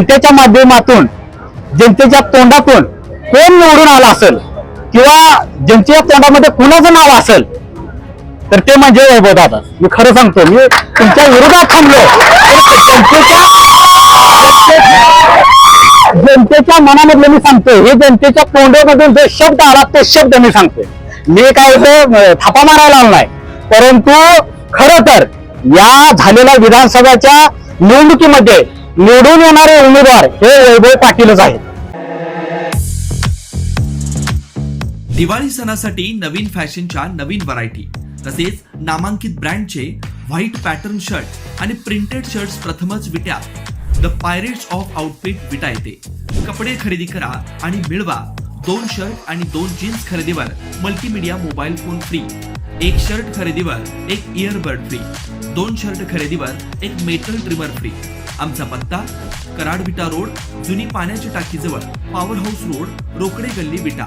जनतेच्या माध्यमातून जनतेच्या तोंडातून कोण निवडून आला असेल किंवा जनतेच्या तोंडामध्ये कुणाचं नाव असेल तर ते म्हणजे वैभव दादा. मी खरं सांगतो मी तुमच्या विरोधात थांबलो. जनतेच्या जनतेच्या मनामधलं मी सांगतोय हे जनतेच्या तोंडामधून जो शब्द आला तो शब्द मी सांगतोय. मी काय इथे थापा मारायला आलो नाही. परंतु खर तर या झालेल्या विधानसभेच्या निवडणुकीमध्ये निवडून येणारे उमेदवार हे वैभव पाटीलच आहेत. दिवाळी सणासाठी नवीन फॅशनच्या नवीन व्हरायटी तसेच नामांकित ब्रँडचे व्हाईट पॅटर्न शर्ट आणि प्रिंटेड शर्ट्स प्रथमच विट्या the pirates of outfit Vita येते. कपडे खरेदी करा आणि मिळवा दोन शर्ट आणि दोन जीन्स खरेदीवर मल्टीमीडिया मोबाईल फोन फ्री. एक शर्ट खरेदीवर एक इयरबड फ्री दोन शर्ट खरेदीवर एक मेटल ट्रिमर फ्री आमचा पत्ता कराड विटा रोड जुनी पाण्याच्या टाकीजवळ पॉवर हाऊस रोड रोकडे गल्ली विटा.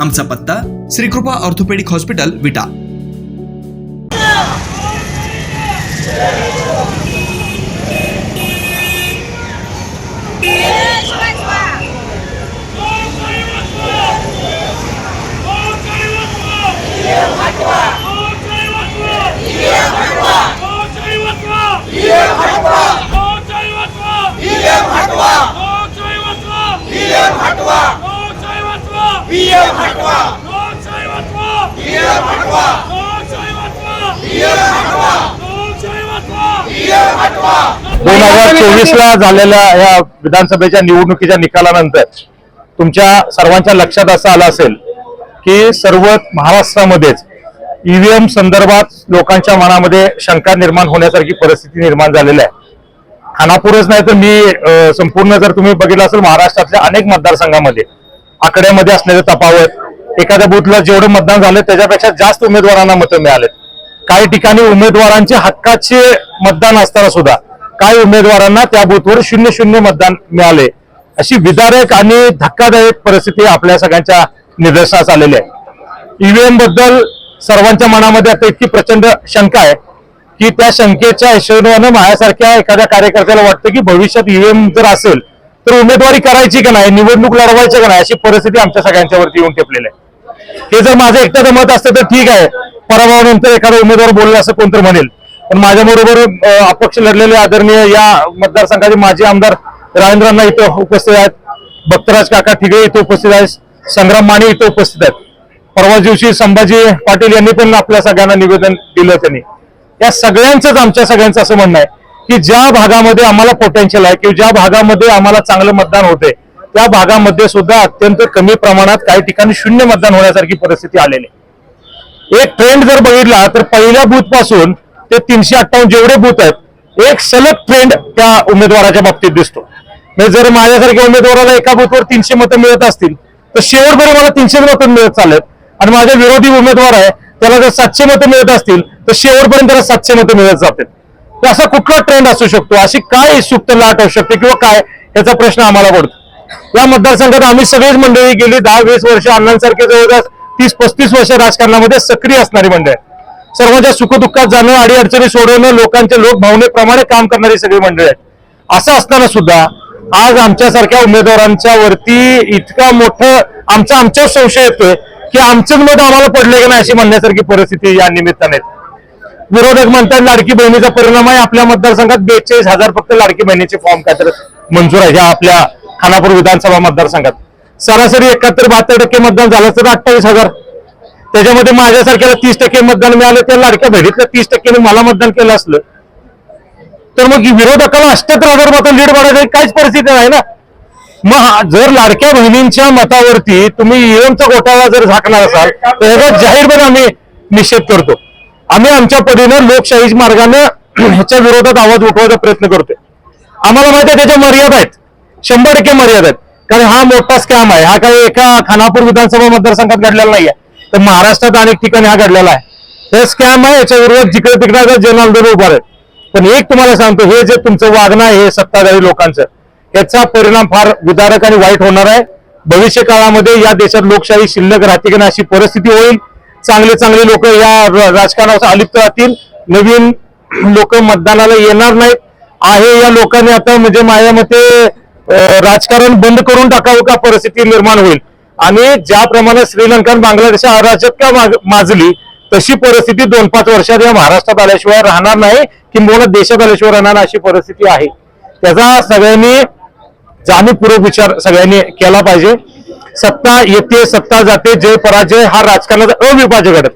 आमचा पत्ता श्रीकृपा ऑर्थोपेडिक हॉस्पिटल विटा. दोन हजार चोवीस ला झालेल्या या विधानसभेच्या निवडणुकीच्या निकालानंतर तुमच्या सर्वांच्या लक्षात असं आलं असेल की सर्व महाराष्ट्रामध्येच ईव्हीएम संदर्भात लोकांच्या मनामध्ये शंका निर्माण होण्यासारखी परिस्थिती निर्माण झालेली आहे. खानापूरच नाही तर मी संपूर्ण जर तुम्ही बघितलं असेल महाराष्ट्रातल्या अनेक मतदारसंघामध्ये आकड्यामध्ये असलेलं तफावत एखाद्या बुथला जेवढं मतदान झालं त्याच्यापेक्षा जास्त उमेदवारांना मतं मिळालेत. काही ठिकाणी उमेदवारांचे हक्काचे मतदान असताना सुद्धा काही उमेदवारांना त्या बुथवर शून्य शून्य मतदान मिळाले. अशी विदारक आणि धक्कादायक परिस्थिती आपल्या सगळ्यांच्या निदर्शनास आलेली आहे. ईव्हीएमबद्दल सर्वांच्या मनामध्ये आता इतकी प्रचंड शंका आहे की त्या शंकेच्या हिशोबानं माझ्यासारख्या एखाद्या कार्यकर्त्याला वाटतं की भविष्यात ईव्हीएम जर असेल तर उमेदवारी करायची का नाही निवडणूक लढवायची का नाही अशी परिस्थिती आमच्या सगळ्यांच्या वरती येऊन टेपलेली आहे. हे जर माझं एकट्याचं मत असतं तर ठीक आहे पराभवानंतर एखादा उमेदवार बोलला असं कोणतरी म्हणेल. पण माझ्याबरोबर अपक्ष लढलेले आदरणीय या मतदारसंघाचे माजी आमदार राजेंद्रांना इथं उपस्थित आहेत. भक्तराज काका ठिगळे इथं उपस्थित आहेत. संग्राम माने इथं उपस्थित आहेत. परवा दिवशी संभाजी पाटील यांनी पण आपल्या सगळ्यांना निवेदन दिलं त्यांनी. या सगळ्यांचंच आमच्या सगळ्यांचं असं म्हणणं आहे. की ज्या भागामध्ये आम्हाला पोटेन्शियल आहे किंवा ज्या भागामध्ये आम्हाला चांगलं मतदान होते त्या भागामध्ये सुद्धा अत्यंत कमी प्रमाणात काही ठिकाणी शून्य मतदान होण्यासारखी परिस्थिती आलेली एक ट्रेंड जर बघितला तर पहिल्या बूथपासून ते तीनशे अठ्ठावन्न जेवढे बूथ आहेत एक सलग ट्रेंड त्या उमेदवाराच्या बाबतीत दिसतो. म्हणजे जर माझ्यासारख्या उमेदवाराला एका बूथवर तीनशे मतं मिळत असतील तर शेवटपर्यंत मला तीनशे मतं मिळत चालत आणि माझा विरोधी उमेदवार आहे त्याला जर सातशे मतं मिळत असतील तर शेवटपर्यंत त्याला सातशे मतं मिळत जातील. असा कुठला ट्रेंड असू शकतो? अशी काय सुप्त लाट असू शकते किंवा काय? याचा प्रश्न आम्हाला पडतो. या मतदारसंघात आम्ही सगळीच मंडळी गेली दहा वीस वर्ष अण्णांसारखे जवळपास तीस पस्तीस वर्ष राजकारणामध्ये सक्रिय असणारी मंडळ आहे सर्वांच्या सुखदुःखात जाणं अडीअडचणी सोडवणं लोकांच्या लोकभावनेप्रमाणे काम करणारी सगळी मंडळी आहेत. असं असताना सुद्धा आज आमच्यासारख्या उमेदवारांच्या वरती इतका मोठं आमचा आमच्यावर संशय येतोय की आमचंच मत आम्हाला पडले की नाही अशी म्हणण्यासारखी परिस्थिती या निमित्ताने आहे. विरोधक म्हणतात लाडकी बहिणीचा परिणाम आहे. आपल्या मतदारसंघात बेचाळीस हजार फक्त लाडकी बहिणीचे फॉर्म काय तर मंजूर आहे. ह्या आपल्या खानापूर विधानसभा मतदारसंघात. सरासरी एकाहत्तर बहात्तर टक्के मतदान झालं तर अठ्ठावीस हजार. त्याच्यामध्ये माझ्यासारख्याला तीस टक्के मतदान मिळालं त्या लाडक्या बहिणीतल्या तीस टक्क्याने मला मतदान केलं असलं. तर मग विरोधकाला अठ्याहत्तर हजार मतं लीड पडायची काहीच परिस्थिती नाही ना. मग जर लाडक्या बहिणींच्या मतावरती तुम्ही ईएमचा घोटाळा जर झाकणार असाल तर ह्याचा जाहीरपणे आम्ही निषेध करतो. आम्ही आमच्या परीनं लोकशाही मार्गानं ह्याच्या विरोधात आवाज उठवायचा प्रयत्न करतोय. आम्हाला माहिती आहे त्याच्या मर्यादा आहेत. शंभर टक्के मर्यादा आहेत. कारण हा मोठा स्कॅम आहे. हा काही एका खानापूर विधानसभा मतदारसंघात घडलेला नाहीये. तर महाराष्ट्रात अनेक ठिकाणी हा घडलेला आहे. हे स्कॅम आहे याच्या विरोधात जिकडे तिकडे जन आंदोलन उभार आहे. पण एक तुम्हाला सांगतो हे जे तुमचं वागणं आहे हे सत्ताधारी लोकांचं याचा परिणाम फार विदारक आणि वाईट होणार आहे. भविष्य काळामध्ये या देशात लोकशाही शिल्लक राहते की नाही अशी परिस्थिती होईल. चांगले चांगले लोक या राजकारणावर अलिप्त राहतील. नवीन लोक मतदानाला येणार नाहीत. आहे या लोकांनी आता म्हणजे माझ्या मते राजकारण बंद करून टाकावं का परिस्थिती निर्माण होईल? आणि ज्याप्रमाणे श्रीलंका बांगलादेश अराजक माजली तशी परिस्थिती दोन पाच वर्षात या महाराष्ट्रात आल्याशिवाय राहणार नाही किंबहुना देशात आल्याशिवाय राहणार नाही अशी परिस्थिती आहे. त्याचा सगळ्यांनी जाणीवपूर्वक विचार सगळ्यांनी केला पाहिजे. सत्ता येते सत्ता जाते जय पराजय हा राजकारणाचा अविभाज्य घटक.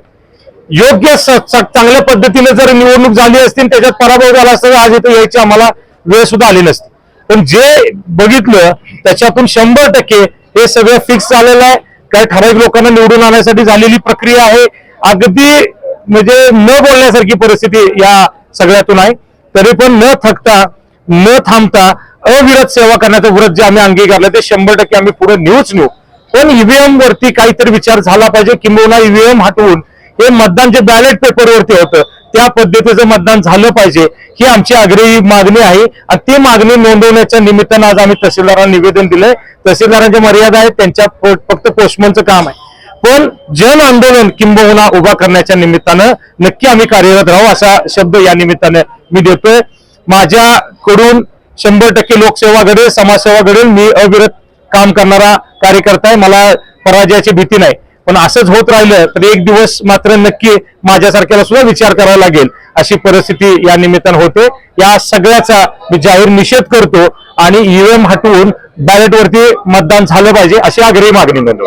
योग्य स- चांगल्या पद्धतीने जर निवडणूक झाली असती आणि त्याच्यात पराभव झाला असता तर आज इथे यायची आम्हाला वेळ सुद्धा आली नसती. पण जे बघितलं त्याच्यातून शंभर टक्के हे सगळं फिक्स झालेलं आहे. काही ठराविक लोकांना निवडून आणण्यासाठी झालेली प्रक्रिया आहे. अगदी म्हणजे न बोलण्यासारखी परिस्थिती या सगळ्यातून आहे. तरी पण न थकता न थांबता अविरत सेवा करण्याचं व्रत जे आम्ही अंगीकारलं ते शंभर टक्के आम्ही पुढे नेऊच नेऊ. पण ईव्हीएम वरती काहीतरी विचार झाला पाहिजे. किंबहुना ईव्हीएम हटवून हे मतदान जे बॅलेट पेपरवरती होतं त्या पद्धतीचं मतदान झालं पाहिजे ही आमची आग्रही मागणी आहे. आणि ती मागणी नोंदवण्याच्या निमित्तानं आज आम्ही तहसीलदारांना निवेदन दिलंय. तहसीलदारांच्या मर्यादा आहेत त्यांच्या फक्त पोस्टमनचं काम आहे. पण जन आंदोलन किंबहुना उभा करण्याच्या निमित्तानं नक्की आम्ही कार्यरत राहू असा शब्द या निमित्तानं मी देतोय. माझ्याकडून शंभर टक्के लोकसेवा घडेल समाजसेवा घडेल. मी अविरत काम करणारा कार्यकर्ता आहे. मला पराजयाची भीती नाही. पण असंच होत राहिलं तर एक दिवस मात्र नक्की माझ्यासारख्याला सुद्धा विचार करावा लागेल. अशी परिस्थिती या निमित्तानं होते. या सगळ्याचा मी जाहीर निषेध करतो आणि ईव्हीएम हटवून बॅलेट वरती मतदान झालं पाहिजे अशी आग्रही मागणी असेल?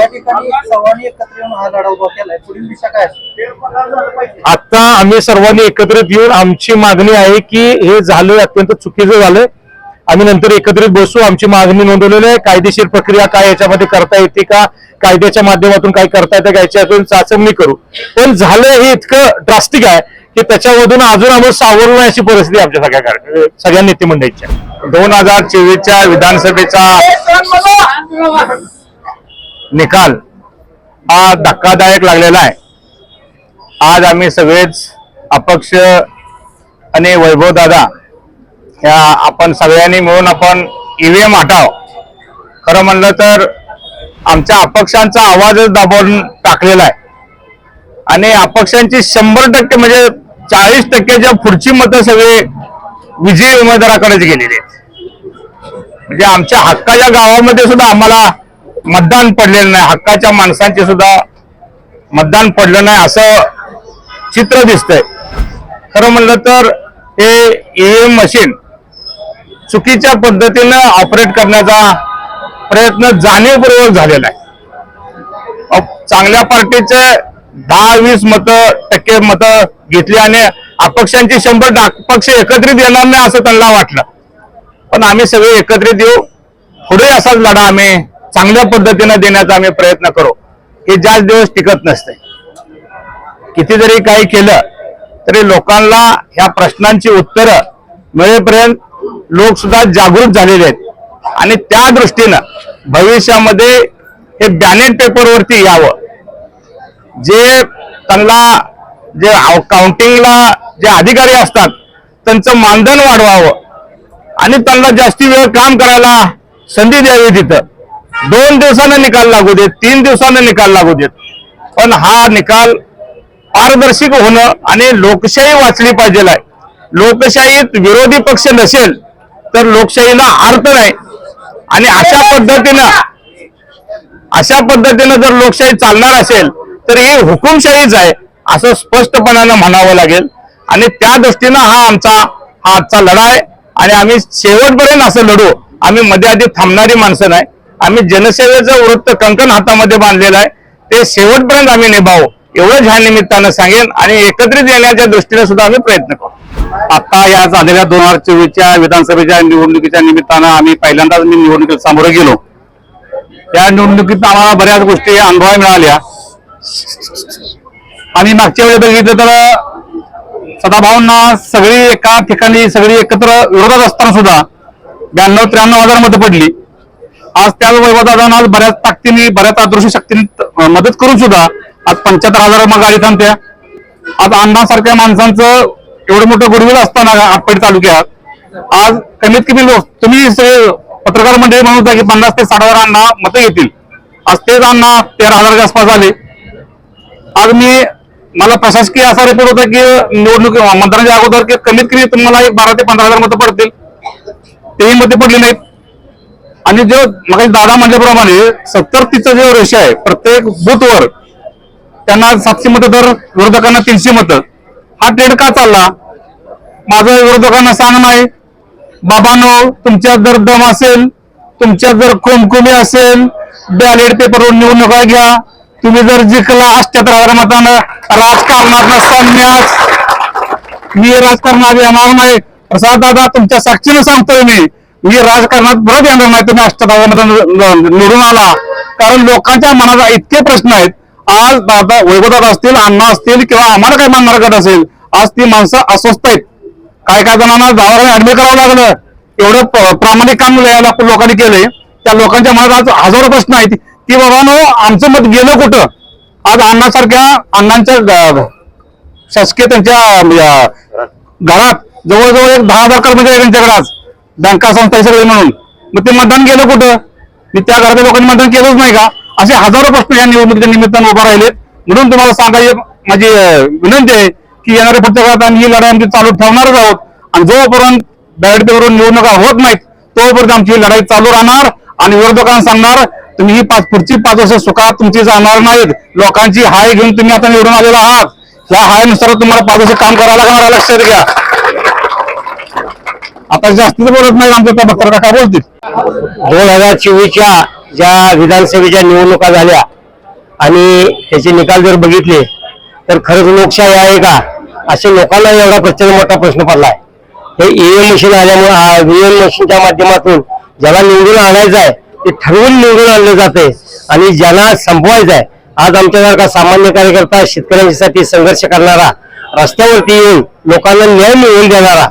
आता आम्ही सर्वांनी एकत्रित येऊन आमची मागणी आहे की हे झालं अत्यंत चुकीचं झालंय. आम्ही नंतर एकत्रित बसू आमची मागणी नोंदवलेली आहे. कायदेशीर प्रक्रिया काय याच्यामध्ये करता येते का? कायद्याच्या माध्यमातून काय करता येतं का याच्यातून चाचपणी करू. पण झालं हे इतकं ड्रास्टिक आहे की त्याच्यामधून अजून आम्ही सावरलो अशी परिस्थिती आमच्या सगळ्या सगळ्या नेते मंडळीच्या दोन हजार चोवीसच्या विधानसभेचा निकाल हा धक्कादायक लागलेला आहे. आज आम्ही सगळेच अपक्ष आणि वैभव ह्या आपण सगळ्यांनी मिळून आपण ईव्हीएम हटाव खरं म्हणलं तर आमच्या अपक्षांचा आवाजच दाबून टाकलेला आहे. आणि अपक्षांची शंभर टक्के म्हणजे चाळीस टक्क्याच्या पुढची मतं सगळे विजयी उमेदवाराकडेच गेलेली आहेत. म्हणजे आमच्या हक्काच्या गावामध्ये सुद्धा आम्हाला मतदान पडलेलं नाही. हक्काच्या माणसांचे सुद्धा मतदान पडलं नाही असं चित्र दिसतंय. खरं म्हणलं तर हे ईव्हीएम मशीन चुकीच्या पद्धतीनं ऑपरेट करण्याचा प्रयत्न जाणीवपूर्वक झालेला आहे. चांगल्या पार्टीचे दहा वीस मत टक्के मत घेतली आणि अपक्षांची शंभर पक्ष एकत्रित येणार नाही असं त्यांना वाटलं. पण आम्ही सगळे एकत्रित येऊ. पुढे असाच लढा आम्ही चांगल्या पद्धतीने देण्याचा आम्ही प्रयत्न करू. हे जास्त दिवस टिकत नसते. किती जरी काही केलं तरी लोकांना ह्या प्रश्नांची उत्तरं मिळेपर्यंत लोक सुद्धा जागृत झालेले आहेत. आणि त्या दृष्टीनं भविष्यामध्ये हे बॅलेट पेपरवरती यावं. जे त्यांना जे काउंटिंगला जे अधिकारी असतात त्यांचं मानधन वाढवावं. आणि त्यांना जास्ती वेळ काम करायला संधी द्यावी तिथं. दोन दिवसानं निकाल लागू देत तीन दिवसानं निकाल लागू देत. पण हा निकाल पारदर्शक होणं आणि लोकशाही वाचली पाहिजे आहे लोकशाहीत विरोधी पक्ष नसेल तर लोकशाहीला अर्थ नाही. आणि अशा पद्धतीनं अशा पद्धतीनं जर लोकशाही चालणार असेल तर ही हुकुमशाहीच आहे असं स्पष्टपणानं म्हणावं लागेल. आणि त्या दृष्टीनं हा आमचा हा आजचा लढा आहे. आणि आम्ही शेवटपर्यंत असं लढू. आम्ही मध्ये आधी थांबणारी माणसं नाही. आम्ही जनसेवेचं वृत्त कंकण हातामध्ये बांधलेलं आहे. ते शेवटपर्यंत आम्ही निभावू. एवढंच ह्या निमित्तानं सांगेन आणि एकत्रित येण्याच्या दृष्टीने सुद्धा आम्ही प्रयत्न करू. आता या झालेल्या दोन हजार चोवीसच्या विधानसभेच्या निवडणुकीच्या निमित्तानं आम्ही पहिल्यांदाच मी निवडणुकीत सामोरं गेलो. या निवडणुकीत आम्हाला बऱ्याच गोष्टी अनुभवायला मिळाल्या. आणि मागच्या वेळी बघितलं तर सदाभाऊंना सगळी एका ठिकाणी सगळी एकत्र विरोधात असताना सुद्धा ब्याण्णव त्र्याण्णव हजार मतं पडली. आज त्याच वैभवदादांना आज बऱ्याच ताकदीने बऱ्याच आदृश्य शक्तीने मदत करून सुद्धा आज पंच्याहत्तर हजार मग गाडी थांबत्या. आज अण्णासारख्या माणसांचं एवढं मोठं गुडविल असताना आटपाडी तालुक्यात आज कमीत कमी लोक तुम्ही पत्रकार मंडळी म्हणून की पन्नास ते साठ हजार अण्णा मतं येतील आज तेच अण्णा तेरा हजाराच्या आसपास आले. आज मी मला प्रशासकीय असा रिपोर्ट होता की निवडणूक मतदानाच्या अगोदर की कमीत कमी तुम्हाला एक बारा ते पंधरा हजार मतं पडतील. तेही मते पडले नाहीत. आणि जो मग दादा म्हटल्याप्रमाणे सत्तर तिचं जे रेषा आहे प्रत्येक बूथवर त्यांना सातशे मतं तर विरोधकांना तीनशे मतं. हा ट्रेड का चालला. माझं विरोधकांना सांगणं आहे बाबांनो तुमच्यात जर दम असेल तुमच्यात जर कोमकुमी असेल बॅलेट पेपरवर निवडणुका घ्या. तुम्ही जर जिंकला अष्ट्याहत्तर हजार मतानं राजकारणात संन्यास मी राजकारणात येणार नाही. प्रसाद दादा तुमच्या साक्षीनं सांगतोय मी. मी राजकारणात परत येणार नाही. तुम्ही अष्ट्याहत्तर मतानं निवडून आला. कारण लोकांच्या मनात इतके प्रश्न आहेत. आज दादा वैभवदादा असतील अण्णा असतील किंवा आम्हाला काही मानणारा गट असेल आज ती माणसं अस्वस्थ आहेत. काय काय जणांना दवाखान्यात ऍडमिट करावं लागलं. एवढं प्रामाणिक काम लोकांनी केलंय. त्या लोकांच्या मनात आज हजारो प्रश्न आहेत. की बाबानो आमचं मत गेलं कुठं? आज अण्णासारख्या अण्णांच्या शासकीय त्यांच्या घरात जवळजवळ एक दहा हजार कर्मचारी त्यांच्याकडे आज. बँका संस्था सगळे म्हणून. मग ते मतदान गेलं कुठं? मी त्या घरातल्या लोकांनी मतदान केलंच नाही का? असे हजारो प्रश्न या निवडणुकीच्या निमित्तानं उभा राहिलेत म्हणून तुम्हाला सांगाय माझी विनंती आहे की येणाऱ्या पुढच्या काळात आम्ही ही लढाई आमची चालू ठेवणारच आहोत. आणि जोपर्यंत बॅलेट पेपरवर निवडणुका होत नाहीत तोपर्यंत आमची ही लढाई चालू राहणार. आणि विरोधकांना सांगणार तुम्ही ही पाच पुढची पाच वर्ष सुखात तुमची जाणार नाहीत. लोकांची हाय घेऊन तुम्ही आता निवडून आलेला आहात. या हायनुसार तुम्हाला पाच वर्ष काम करायला लागणार लक्षात घ्या. आता जास्तीच बोलत नाही आमच्या त्या भक्तर काय बोलतील? दोन हजार चोवीसच्या ज्या विधानसभेच्या निवडणुका झाल्या आणि त्याचे निकाल जर बघितले तर खरंच लोकशाही आहे का? असे लोकांना एवढा प्रचंड मोठा प्रश्न पडलाय. हे ईव्हीएम मशीन आल्यामुळे ईव्हीएम मशीनच्या माध्यमातून ज्याला निवडून आणायचं आहे ते ठरवून निवडून आणलं जाते आणि ज्यांना संपवायचं आहे आज आमच्यासारखा सामान्य कार्यकर्ता शेतकऱ्यांसाठी संघर्ष करणारा रस्त्यावरती येऊन लोकांना न्याय मिळवून देणारा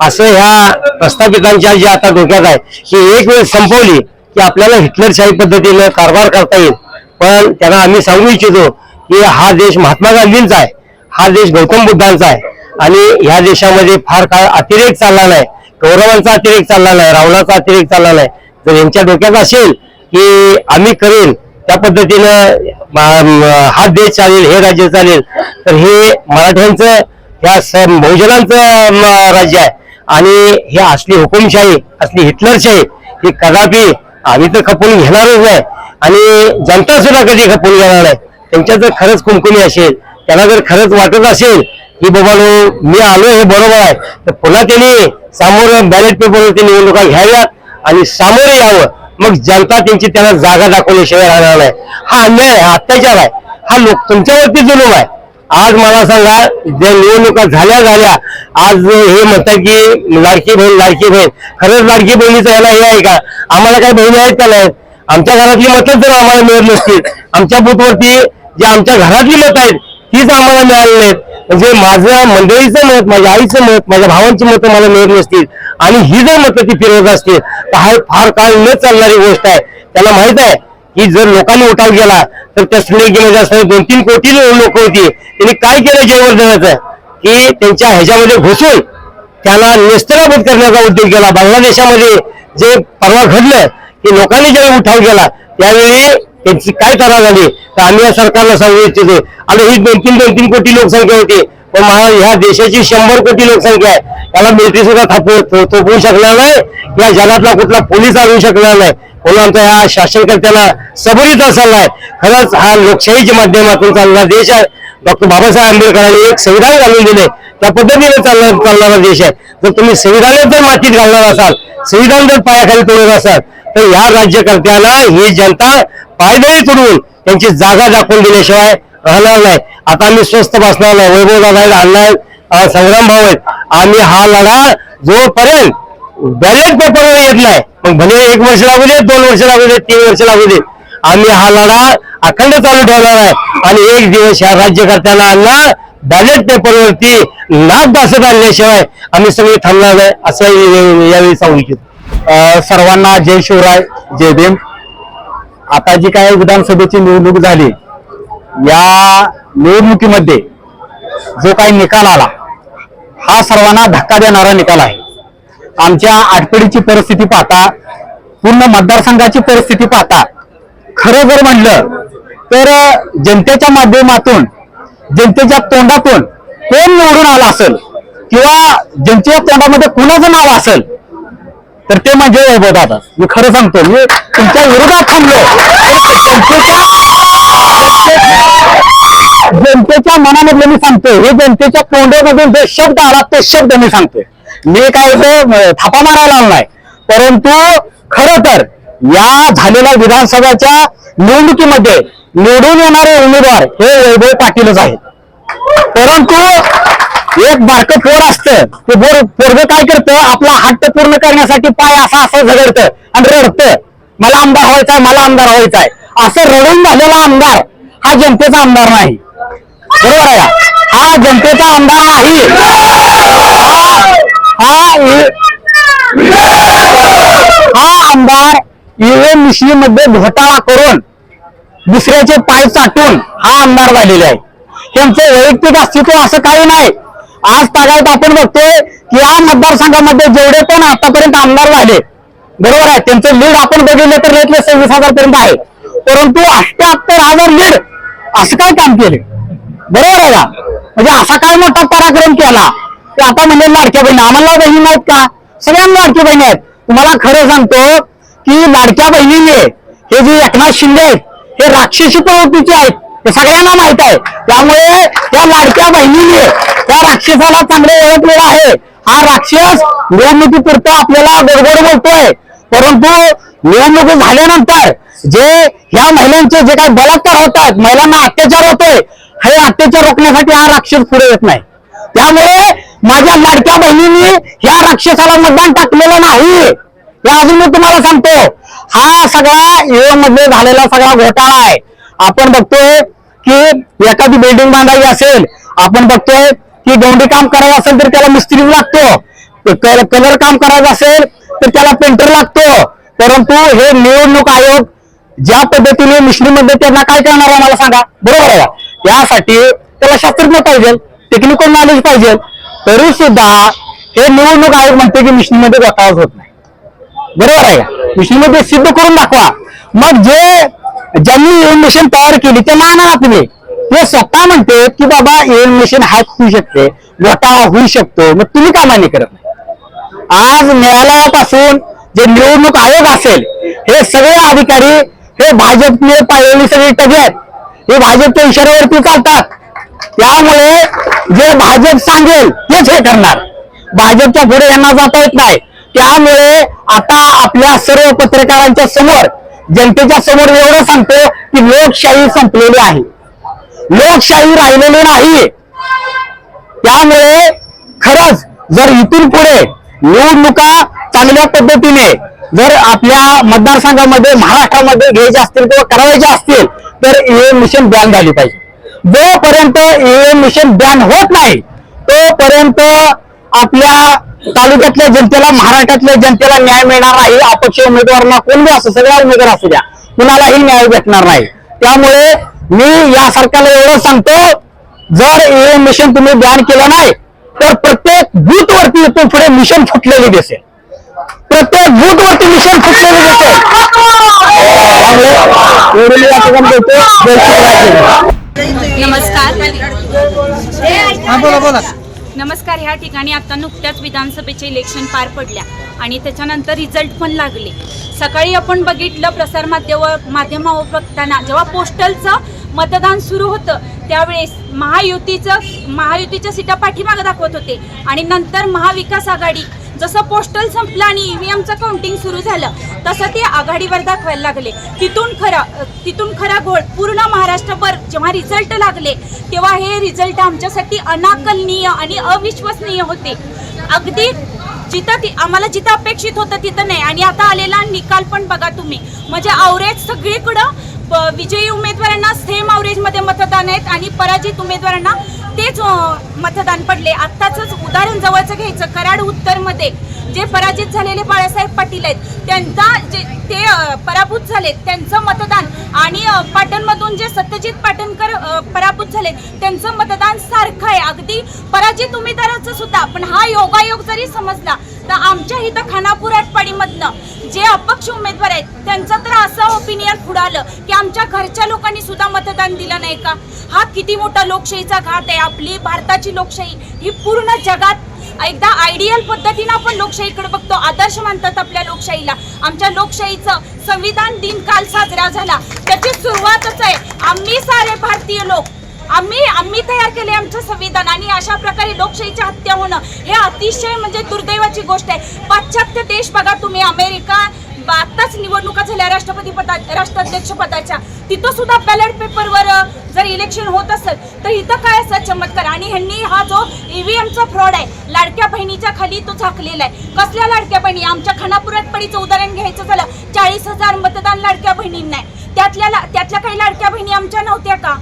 असं ह्या प्रस्थापितांच्या जे आता धोक्यात आहे की एक वेळ संपवली की आपल्याला हिटलरशाही पद्धतीनं कारभार करता येईल. पण त्यांना आम्ही सांगू इच्छितो की हा देश महात्मा गांधींचा आहे. हा देश गौतम बुद्धांचा आहे. आणि ह्या देशामध्ये फार काळ अतिरेक चालला नाही. कौरवांचा अतिरेक चालला नाही. रावणाचा अतिरेक चालला नाही. जर यांच्या डोक्यात असेल की आम्ही करेल. त्या पद्धतीनं हा देश चालेल हे राज्य चालेल. तर हे मराठ्यांचं ह्या बहुजनांचं राज्य आहे. आणि हे असली हुकुमशाही असली हिटलरशाही ही कदापि आम्ही तर खपून घेणारच नाही. आणि जनता सुद्धा कधी खपून घेणार नाही. त्यांच्या जर खरंच कुणकुणी असेल त्यांना जर खरंच वाटत असेल की बाबा मी आलो हे बरोबर आहे. तर पुन्हा त्यांनी सामोर बॅलेट पेपरवरती निवडणुका घ्याव्यात आणि सामोरे यावं. मग जनता त्यांची त्यांना जागा दाखवल्याशिवाय राहणार नाही. हा अन्याय आहे हा अत्याचार आहे. हा लोक तुमच्यावरती जुलूम आहे. आज मला सांगा ज्या निवडणुका झाल्या झाल्या आज हे म्हणतात की लाडकी बहीण लाडकी बहीण. खरंच लाडकी बहिणीचं याला हे आहे का? आम्हाला काही बहिणी आहेत का नाहीत? आमच्या घरातली मतं जर आम्हाला मिळत नसतील आमच्या बुथवरती जे आमच्या घरातली मतं आहेत तीच आम्हाला मिळाली नाहीत. म्हणजे माझं मंडळीचं मत माझ्या आईचं मत माझ्या भावांची मतं मला मिळत नसतील. आणि ही जर मतं ती फिरवत असतील तर हा फार काळ न चालणारी गोष्ट आहे. त्याला माहीत आहे की जर लोकांनी उठाव केला तर त्या श्रीलंकेमध्ये असणारे दोन तीन कोटी लोक होती. त्यांनी काय केलं जयवर्धनाचं की त्यांच्या ह्याच्यामध्ये घुसून त्याला नेस्तनाबूत करण्याचा उद्योग केला. बांगलादेशामध्ये जे परवा घडलं की लोकांनी ज्यावेळी उठाव केला त्यावेळी त्यांची काय तरा झाली? तर आम्ही या सरकारला सांगू इच्छितो. आणि ही दोन तीन दोन तीन कोटी लोकसंख्या होती. पण महा- ह्या देशाची शंभर कोटी लोकसंख्या आहे. त्याला मिलिटरी सुद्धा थापू थोपवू शकणार नाही. या जगातला कुठला पोलीस आणू शकणार नाही. म्हणून आमचा या शासनकर्त्याला सबरीत असायला आहे खरंच हा लोकशाहीच्या माध्यमातून चालणारा देश आहे. डॉक्टर बाबासाहेब आंबेडकरांनी एक संविधान घालून दिले. त्या पद्धतीने चालणार चालणारा देश आहे. जर तुम्ही संविधान जर मातीत घालणार असाल संविधान जर पायाखाली तोडत असाल तर ह्या राज्यकर्त्याला ही जनता पायदळी तोडून त्यांची जागा दाखवून दिल्याशिवाय राहणार नाही. आता आम्ही स्वस्त बसणार नाही. वैभव दादा आहेत संग्राम भाऊ आहेत. आम्ही हा लढा जोपर्यंत बॅलेट पेपरवर येत नाही मग भले एक वर्ष लागू दे दोन वर्ष लागू दे तीन वर्ष लागू दे. आम्ही हा लढा अखंड चालू ठेवणार आहे. आणि एक दिवस ह्या राज्यकर्त्यांना बॅलेट पेपरवरती नाक घासत आणल्याशिवाय आम्ही सगळे थांबणार नाही असं यावेळी सांगू इच्छित. सर्वांना जय शिवराय जय भीम. आता जी काय विधानसभेची निवडणूक झाली या निवडणुकीमध्ये जो काही निकाल आला हा सर्वांना धक्का देणारा निकाल आहे. आमच्या आटपडीची परिस्थिती पाहता पूर्ण मतदारसंघाची परिस्थिती पाहता खरं जर म्हणलं तर जनतेच्या माध्यमातून जनतेच्या तोंडातून कोण निवडून आला असेल किंवा जनतेच्या तोंडामध्ये कुणाचं नाव असेल तर ते म्हणजे वैभव दादा. मी खरं सांगतो मी तुमच्या विरोधात थांबलो. जनतेच्या जनतेच्या मनामधलं मी सांगतोय हे जनतेच्या तोंडामधून जे शब्द आला ते शब्द मी सांगतोय. मी काय तो थापा मारायला आलो नाही. परंतु खर तर या झालेल्या विधानसभाच्या निवडणुकीमध्ये निवडून येणारे उमेदवार हे वैभव पाटीलच आहेत. परंतु एक बारक पोर असतं ते बोर पोरग काय करतं आपला हट्ट पूर्ण करण्यासाठी पाय असा असं झगडतं आणि रडतं. मला आमदार व्हायचाय मला आमदार व्हायचाय. असं रडून झालेला आमदार हा जनतेचा आमदार नाही. बरोबर आहे का? हा जनतेचा आमदार नाही हा- हा इ- हा आमदार ईव्हीएममध्ये घोटाळा करून दुसऱ्याचे पाय चाटून हा आमदार झालेले आहे त्यांचं वैयक्तिक अस्तित्व असं काही नाही. आज तागायत आपण बघतोय की या मतदारसंघामध्ये जेवढे पण आतापर्यंत आमदार झाले बरोबर आहे त्यांचं लीड आपण बघितलं तर रेटले सव्वीस हजार पर्यंत आहे. परंतु अष्ट्याहत्तर हजार लीड असं काय काम केले? बरोबर आहे का? म्हणजे असा काय मोठा पराक्रम केला? की आता म्हणजे लाडक्या बहिणी आम्हाला बहिणी आहेत का? सगळ्यांना लाडक्या बहिणी आहेत. तुम्हाला खरं सांगतो की लाडक्या बहिणीने हे जे एकनाथ शिंदे आहेत हे राक्षसी प्रवृत्तीचे आहेत हे सगळ्यांना माहीत आहे. त्यामुळे या लाडक्या बहिणीने त्या राक्षसाला चांगले ओळखलेलं आहे. हा राक्षस निवडणुकीपुरतं आपल्याला गोडगोड बोलतोय. परंतु निवडणूक झाल्यानंतर जे ह्या महिलांचे जे काही बलात्कार होतात महिलांना अत्याचार होतोय हे अत्याचार रोखण्यासाठी हा राक्षस पुढे येत नाही. त्यामुळे माझ्या लाडक्या बहिणींनी ह्या राक्षसाला मतदान टाकलेलं नाही. हे अजून मी तुम्हाला सांगतो हा सगळा ईव्हीएममध्ये झालेला सगळा घोटाळा आहे. आपण बघतोय की एखादी बिल्डिंग बांधायची असेल आपण बघतोय की गौंडी काम करायचं असेल तर त्याला मिस्त्री लागतो. कलर काम करायचं असेल तर त्याला पेंटर लागतो. परंतु हे निवडणूक आयोग ज्या पद्धतीने मिश्रीमध्ये त्यांना काय करणार आहे मला सांगा. बरोबर आहे यासाठी त्याला शास्त्रज्ञ पाहिजे टेक्निकल नॉलेज पाहिजे. तरी सुद्धा हे निवडणूक आयोग म्हणते की मिश्रीमध्ये घोटाळा होत नाही. बरोबर आहे का? मिशनमध्ये सिद्ध करून दाखवा. मग जे ज्यांनी एन मशीन तयार केली ते माना तुम्ही. ते स्वतः म्हणते की बाबा एन मशीन हॅक होऊ शकते घोटाळा होऊ शकतो. मग तुम्ही का मान्य करत नाही? आज न्यायालयापासून जे निवडणूक आयोग असेल हे सगळे अधिकारी हे भाजपने पाळलेली सगळी टगे आहेत. हे भाजपच्या इशाऱ्यावरती चालतात. त्यामुळे जे भाजप सांगेल तेच हे करणार भाजपच्या पुढे यांना जाता येत नाही. त्यामुळे आता आपल्या सर्व पत्रकारांच्या समोर जनतेच्या समोर एवढं सांगतो की लोकशाही संपलेली आहे. लोकशाही राहिलेली नाही. त्यामुळे खरंच जर इथून पुढे निवडणुका चांगल्या पद्धतीने जर आपल्या मतदारसंघामध्ये महाराष्ट्रामध्ये घ्यायचे असतील किंवा करावायचे असतील तर ईएम मिशन बॅन झाली पाहिजे. जोपर्यंत ईएम मिशन बॅन होत नाही तोपर्यंत आपल्या तालुक्यातल्या जनतेला महाराष्ट्रातल्या जनतेला न्याय मिळणार नाही. अपक्ष उमेदवारांना कोण बी असो सगळ्या उमेदवार असू द्या. कुणालाही न्याय भेटणार नाही. त्यामुळे मी या सरकारला एवढं सांगतो जर ईएम मिशन तुम्ही बॅन केलं नाही तर प्रत्येक बूथवरती इथून पुढे मिशन फुटलेले दिसेल. प्रत्येक बूथवरती मिशन फुटलेले दिसेल. नमस्कार. ह्या ठिकाणी आता नुकत्याच विधानसभेचे इलेक्शन पार पडल्या आणि त्याच्यानंतर रिझल्ट पण लागले. सकाळी आपण बघितलं प्रसार माध्यम माध्यमावर बघताना जेव्हा पोस्टलचं मतदान सुरू होतं त्यावेळेस महायुतीचं महायुतीच्या सीटा पाठीमागं दाखवत होते आणि नंतर महाविकास आघाडी जसं पोस्टल संपलं आणि ईव्हीएमचं काउंटिंग सुरू झालं तसं ते आघाडीवर दाखवायला लागले. तिथून खरा तिथून खरा घोळ पूर्ण महाराष्ट्रभर जेव्हा रिझल्ट लागले तेव्हा हे रिझल्ट आमच्यासाठी अनाकलनीय आणि अविश्वसनीय होते. अगदी जिथं ती आम्हाला जिथं अपेक्षित होतं तिथं नाही. आणि आता आलेला निकाल पण बघा तुम्ही. म्हणजे आवरेज सगळीकडं ब- विजयी उमेदवारांना सेम आवरेजमध्ये मतदान आहेत आणि पराजित उमेदवारांना तेच मतदान पडले. आत्ताच उदाहरण जवळचं घ्यायचं. कराड उत्तरमध्ये जे पराजित झालेले बाळासाहेब पाटील आहेत त्यांचा जे ते पराभूत झाले त्यांचं मतदान आणि पाटणमधून जे सत्यजित पाटणकर पराभूत झाले त्यांचं मतदान सारखं आहे. अगदी पराजित उमेदवाराचं सुद्धा पण हा योगायोग जरी समजला तर आमच्या इथं खानापूर आटपाडीमधनं जे अपक्ष उमेदवार आहेत त्यांचं तर असं ओपिनियन पुढं आलं की आमच्या घरच्या लोकांनी सुद्धा मतदान दिलं नाही का? हा किती मोठा लोकशाहीचा घात आहे. आपली भारताची लोकशाही ही पूर्ण जगात एकदा आयडियल पद्धतीनं आपण लोकशाहीकडे बघतो. आदर्श मानतात आपल्या लोकशाहीला. आमच्या लोकशाहीचं संविधान दिन काल साजरा झाला. त्याची सुरुवातच आहे. आम्ही सारे भारतीय लोक. आम्ही आम्ही तयार केले आमचं संविधान आणि अशा प्रकारे लोकशाहीची हत्या होणं हे अतिशय म्हणजे दुर्दैवाची गोष्ट आहे. पाश्चात्य देश बघा तुम्ही अमेरिका ब- आत्ताच निवडणुका झाल्या राष्ट्रपती पदा राष्ट्राध्यक्ष पदाच्या. तिथं सुद्धा बॅलेट पेपरवर जर इलेक्शन होत असेल तर इथं काय असं चमत्कार? आणि ह्यांनी हा जो ईव्हीएमचा फ्रॉड आहे लाडक्या बहिणीच्या खाली तो झाकलेला आहे. कसल्या लाडक्या बहिणी? आमच्या खानापुरात पडीचं उदाहरण घ्यायचं झालं चाळीस हजार मतदान लाडक्या बहिणींना आहे. त्यातल्या त्यातल्या काही लाडक्या बहिणी आमच्या नव्हत्या का?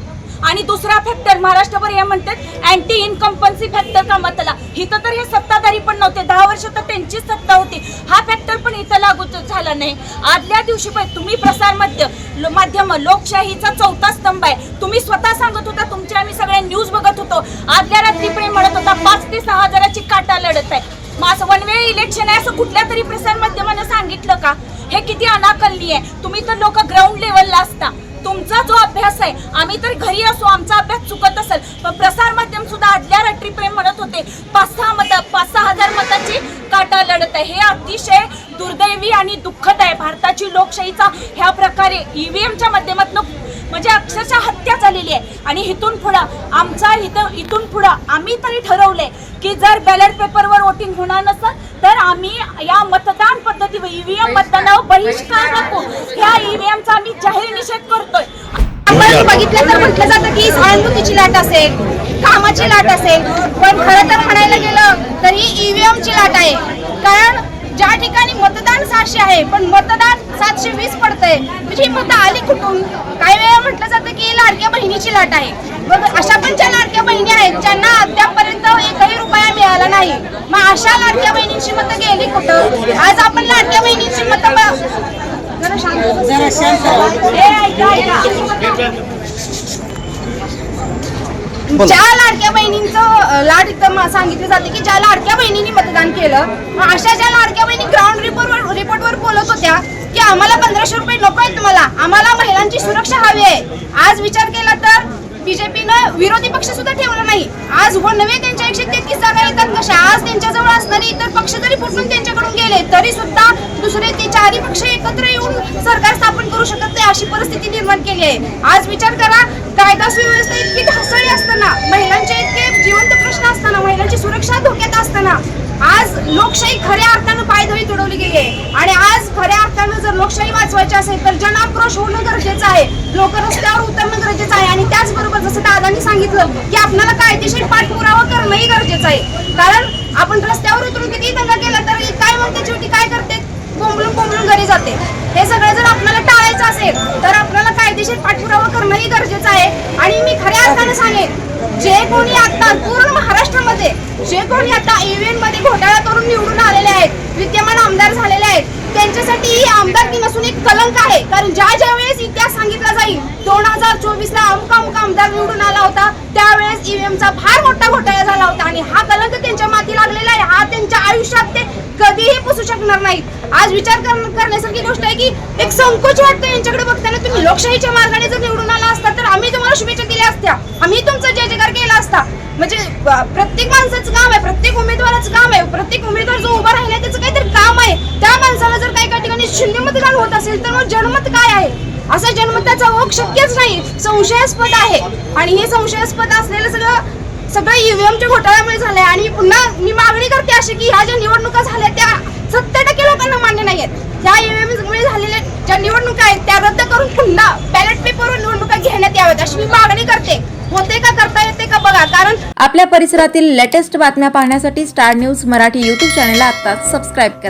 आणि दुसरा फॅक्टर महाराष्ट्रभर हे म्हणतात अँटी इन्कम्पन्सी फॅक्टर का मतला इथं तर हे सत्ताधारी पण नव्हते. दहा वर्ष तर त्यांचीच सत्ता होती. हा फॅक्टर पण इथं लागू झाला नाही. आदल्या दिवशी पण तुम्ही प्रसारमाध्य लो- माध्यम लोकशाहीचा चौथा स्तंभ आहे. तुम्ही स्वतः सांगत होता तुमचे आम्ही सगळे न्यूज बघत होतो. आदल्या रात्री पण म्हणत होता पाच ते सहा हजाराची काटा लढत आहे. मग असं वन वे इलेक्शन आहे असं कुठल्या तरी प्रसारमाध्यमानं सांगितलं का? हे किती अनाकलनी आहे. तुम्ही तर लोक ग्राउंड लेवलला असता. तुमचा जो अभ्यास आहे आम्ही तर घरी असो आमचा अभ्यास चुकत असेल. पण प्रसार माध्यम सुद्धा आदल्या रात्री प्रेम म्हणत होते. पाच सहा मत पाच सहा हजार मताची काटा लढत आहे. हे अतिशय दुर्दैवी आणि दुःखद आहे. भारताची लोकशाहीचा ह्या प्रकारे ईव्हीएमच्या माध्यमातून म्हणजे अक्षरशः हत्या झालेली आहे. आणि इथून पुढं आमचा इथं इथून पुढं आम्ही तरी ठरवलंय की जर बॅलेट पेपरवर वोटिंग होणार नसेल तर आम्ही या मतदान पद्धतीवर ईव्हीएम मतदानावर बहिष्कार टाकू. ह्या ईव्हीएमचा आम्ही जाहीर निषेध करतोय. आपण बघितलं तर म्हटलं जातं की सहानुभूतीची लाट असेल कामाची लाट असेल पण खरं तर म्हणायला गेलं तर ही ईव्हीएम ची लाट आहे. कारण ज्या ठिकाणी मतदान सातशे आहे पण मतदान सातशे वीस पडतंय. म्हणजे ही मतं आली कुठून? काही वेळा म्हटलं जातं की लाडक्या बहिणीची लाट आहे. मग अशा पण ज्या लाडक्या बहिणी आहेत ज्यांना अद्यापपर्यंत एकही रुपया मिळाला नाही मग अशा लाडक्या बहिणींची मतं गेली कुठं? आज आपण लाडक्या बहिणींची मतं ब- जरा शांत हे ऐका, ऐका. ज्या लाडक्या बहिणींचं लाड इथं सांगितलं जाते की ज्या लाडक्या बहिणींनी मतदान केलं मग अशा ज्या लाडक्या बहिणी ग्राउंड रिपोर्टवर रिपोर्टवर बोलत होत्या की आम्हाला पंधराशे रुपये नको आहेत तुम्हाला. आम्हाला महिलांची सुरक्षा हवी आहे. आज विचार केला तर बीजेपीनं विरोधी पक्ष सुद्धा ठेवला नाही. आज व नव्हे त्यांच्या एकशे तेहतीस जागा येतात कशा? आज त्यांच्याजवळ असणारे इतर पक्ष जरी फुटून त्यांच्याकडून गेले तरी सुद्धा दुसरे ते चारही पक्ष एकत्र येऊन सरकार स्थापन करू शकत नाही अशी परिस्थिती निर्माण केली आहे. आज विचार करा कायदा सुव्यवस्था इतकी ढासळी असताना महिलांचे इतके जिवंत प्रश्न असताना महिलांची सुरक्षा धोक्यात असताना आज लोकशाही खऱ्या अर्थानं पायदळी तुडवली गेली आहे. आणि आज खऱ्या अर्थानं जर लोकशाही वाचवायची असेल तर जनाक्रोश होणं गरजेचं आहे. लोक रस्त्यावर उतरणं गरजेचं आहे. आणि त्याचबरोबर जसं दादांनी सांगितलं की आपल्याला कायदेशीर पाठपुरावा करणंही गरजेचं आहे. कारण आपण रस्त्यावर उतरून किती दंगा केला तर काय म्हणते शेवटी? काय करते? कोंबलून कोंबलून घरी जाते. हे सगळं जर आपल्याला टाळायचं असेल तर आपल्याला कायदेशीर पाठपुरावा करणंही गरजेचं आहे. आणि मी खऱ्या अर्थानं सांगेन जे कोणी आता पूर्ण महाराष्ट्रामध्ये जे कोणी आता ईव्हीएममध्ये घोटाळा करून निवडून आलेले आहेत विद्यमान आमदार झालेले आहेत त्यांच्यासाठी ही आमदारकी नसून एक कलंक आहे. कारण ज्या ज्या वेळेस इतिहास सांगितला जाईल दोन हजार चोवीस ला अमुका अमुका आमदार निवडून आला होता त्यावेळेस ईव्हीएमचा फार मोठा घोटाळा झाला होता. आणि हा कलंक त्यांच्या माती लागलेला आहे. हा त्यांच्या आयुष्यात ते कधीही पुसू शकणार नाहीत. आज विचार कर- करण्यासारखी गोष्ट आहे की एक संकोच वाटतं यांच्याकडे बघताना. तुम्ही लोकशाहीच्या मार्गाने जर निवडून आला असता तर आम्ही तुम्हाला शुभेच्छा दिल्या असत्या. आम्ही तुमचा जय जयकार केला असता. म्हणजे प्रत्येक माणसाचं काम आहे प्रत्येक उमेदवाराचं काम आहे प्रत्येक उमेदवार जो उभा राहिला त्याचं काहीतरी काम आहे. त्या माणसाला जर काही काही ठिकाणी शून्य मतदान होत असेल तर मग जनमत काय आहे? असा जनमताचा ओघ शक्यच नाही. संशयास्पद आहे. आणि हे संशयास्पद असलेलं सगळं सगळं ईव्हीएमच्या घोटाळ्यामुळे झालंय. आणि पुन्हा मी मागणी करते अशी की ह्या ज्या निवडणुका झाल्या त्या सत्तर टक्के लोकांना मान्य नाही आहेत ह्या ईव्हीएम मुळे झालेल्या ज्या निवडणुका आहेत त्या रद्द करून पुन्हा बॅलेट पेपरवर निवडणुका घेण्यात याव्यात अशी मी मागणी करते. होते का करता येते का बघा कारण आपल्या परिसरातील लेटेस्ट बातम्या पाहण्यासाठी स्टार न्यूज मराठी यूट्यूब चॅनलला आता सबस्क्राईब करा.